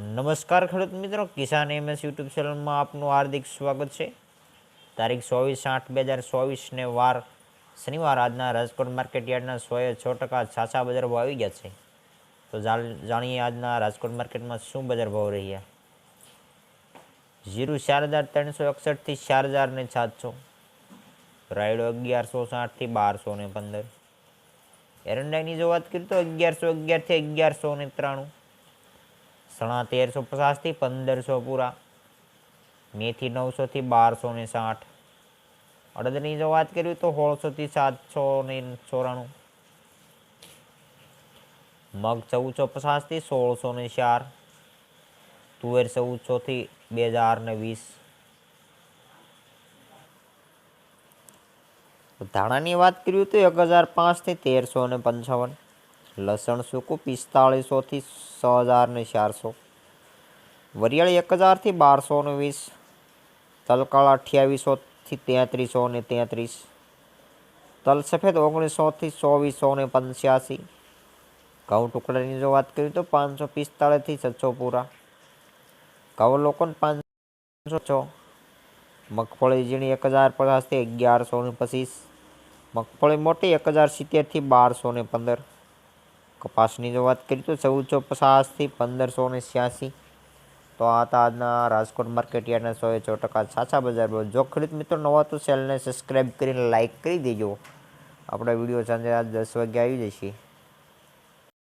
નમસ્કાર ખેડૂત મિત્રો, કિસાન એમએસ યુટ્યુબ ચેનલમાં આપનું હાર્દિક સ્વાગત છે. તારીખ ચોવીસ આઠ બે હજાર ચોવીસને વાર શનિવાર, આજના રાજકોટ માર્કેટ યાર્ડના સોએ છ ટકા છાછા બજાર ભાવ આવી ગયા છે. તો જાણ- જાણીએ આજના રાજકોટ માર્કેટમાં શું બજાર ભાવ રહ્યા. જીરું ચાર હજાર ત્રણસો એકસઠથી ચાર હજાર ને સાતસો. રાયડો અગિયારસો સાઠથી બારસો ને પંદર. એરંડાઈની જો વાત કરીએ તો અગિયારસો અગિયારથી અગિયારસો ને ત્રાણું. સણા તેરસો પચાસથી પંદરસો પૂરા. મેથી નવસોથી બારસો ને સાઠ. અડદની જો વાત કરીએ તો સોળસોથી સાતસો ને ચોરાણું. મગ ચૌદસો પચાસથી સોળસો ને ચાર. તુવેર ચૌદસોથી બે હજાર ને વીસ. ધાણાની વાત કરીએ તો એક હજાર પાંચથી તેરસો ને પંચાવન. લસણ સૂકું પિસ્તાળીસોથી છ હજારને ચારસો. વરિયાળી એક હજારથી બારસો ને વીસ. તલકાળ અઠ્યાવીસોથી તેત્રીસો ને તેત્રીસ. તલ સફેદ ઓગણીસોથી ચોવીસો ને પંચ્યાસી. ઘઉં ટુકડાની જો વાત કરીએ તો પાંચસો પિસ્તાળીસથી છસો પૂરા. ઘઉં લોકોને પાંચસો છ. મગફળી ઝીણી એક હજાર પચાસથી અગિયારસો ને પચીસ. મગફળી મોટી એક હજાર સિત્તેરથી બારસો ને પંદર. કપાસની જો વાત કરીએ તો ચૌદસો પચાસથી પંદરસો ને છ્યાસી. તો આ હતા આજના રાજકોટ માર્કેટ યાર્ડના સો છો ટકા સાચા બજાર જો ખરીદ મિત્રો નવા તો ચેનલને સબસ્ક્રાઈબ કરીને લાઇક કરી દેજો. આપણા વીડિયો સાંજે આજ દસ વાગે આવી જશે.